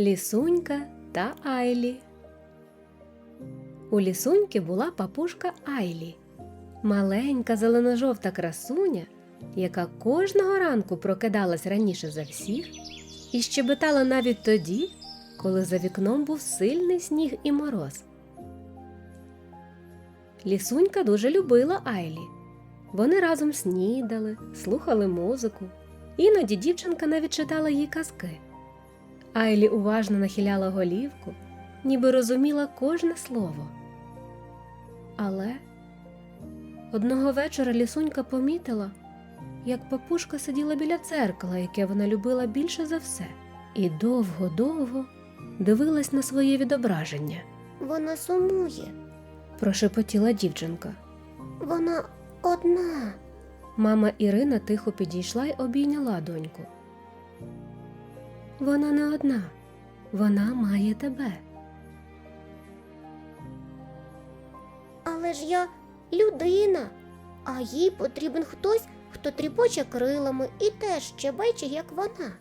Лісунька та Айлі. У лісуньки була папушка Айлі, маленька зелено-жовта красуня, яка кожного ранку прокидалась раніше за всіх і щебетала навіть тоді, коли за вікном був сильний сніг і мороз. Лісунька дуже любила Айлі. Вони разом снідали, слухали музику. Іноді дівчинка навіть читала їй казки. Айлі уважно нахиляла голівку, ніби розуміла кожне слово. Але одного вечора лісунька помітила, як папушка сиділа біля дзеркала, яке вона любила більше за все, і довго-довго дивилась на своє відображення, Вона сумує. прошепотіла дівчинка. Вона одна. Мама Ірина тихо підійшла й обійняла доньку. Вона не одна, вона має тебе. Але ж я людина, а їй потрібен хтось, хто тріпоче крилами і теж щебече, як вона.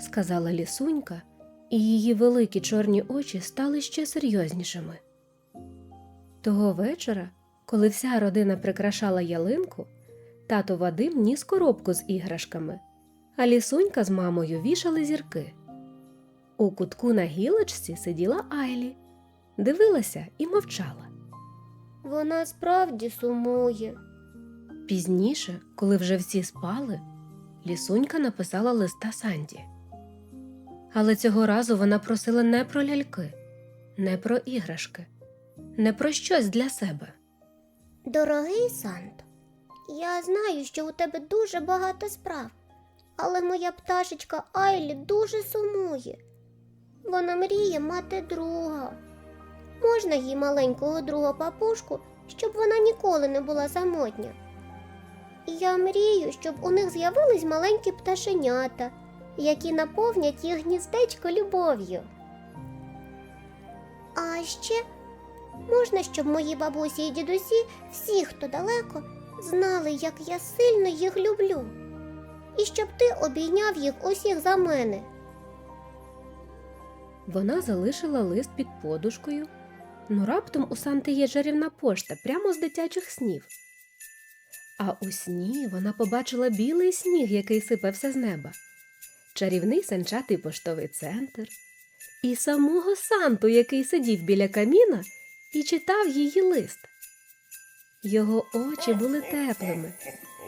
сказала лісунька, і її великі чорні очі стали ще серйознішими. Того вечора, коли вся родина прикрашала ялинку, тато Вадим ніс коробку з іграшками, а лісунька з мамою вішали зірки. У кутку на гілочці сиділа Айлі, дивилася і мовчала. Вона справді сумує. Пізніше, коли вже всі спали, лісунька написала листа Санді. Але цього разу вона просила не про ляльки, не про іграшки, не про щось для себе. Дорогий Санто, я знаю, що у тебе дуже багато справ, але моя пташечка Айлі дуже сумує. Вона мріє мати друга. Можна їй маленького друга папушку, щоб вона ніколи не була самотня. Я мрію, щоб у них з'явились маленькі пташенята, які наповнять їх гніздечко любов'ю. А ще Можна, щоб мої бабусі і дідусі, всі, хто далеко, знали, як я сильно їх люблю, і щоб ти обійняв їх усіх за мене. Вона залишила лист під подушкою. Ну раптом у Санти є чарівна пошта прямо з дитячих снів. А у сні вона побачила білий сніг, який сипався з неба, чарівний санчатий поштовий центр і самого Санту, який сидів біля каміна і читав її лист. Його очі були теплими,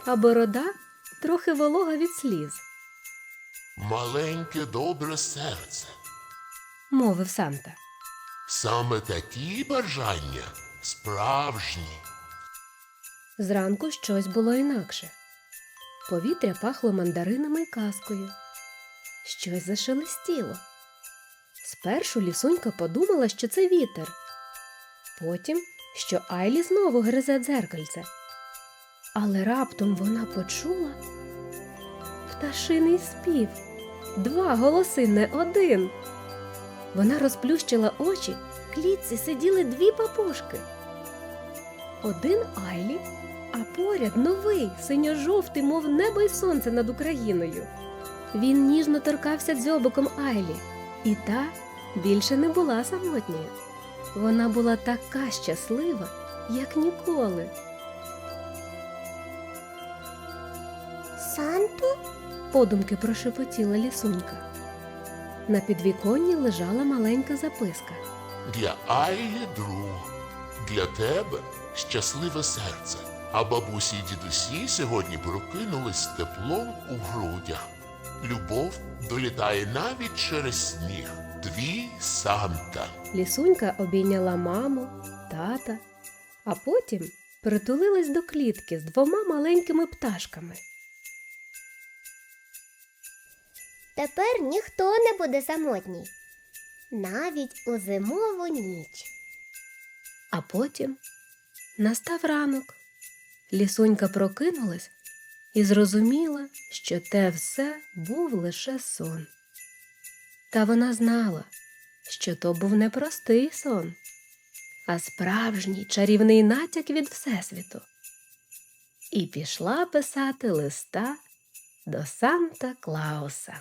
а борода трохи волога від сліз, Маленьке добре серце. Мовив Санта. Саме такі бажання справжні. Зранку щось було інакше. Повітря пахло мандаринами й казкою. Щось зашелестіло. Спершу лісунька подумала, що це вітер. Потім, що Айлі знову гризе дзеркальце. Але раптом вона почула пташиний спів. Два голоси не один. Вона розплющила очі, в клітці сиділи дві папушки. Один Айлі, а поряд новий, синьо-жовтий, мов небо й сонце над Україною. Він ніжно торкався дзьобиком Айлі, і та більше не була самотньою. Вона була така щаслива, як ніколи. Санто? Подумки прошепотіла лісунька. На підвіконні лежала маленька записка. Для Айлі друг, для тебе щасливе серце. А бабусі й дідусі сьогодні прокинулись з теплом у грудях. Любов долітає навіть через сніг. Твій Санта. Лісунька обійняла маму, тата, а потім притулилась до клітки з двома маленькими пташками. Тепер ніхто не буде самотній, навіть у зимову ніч. А потім настав ранок. Лісунька прокинулась і зрозуміла, що те все був лише сон. Та вона знала, що то був не простий сон, а справжній чарівний натяк від Всесвіту. І пішла писати листа до Санта Клауса.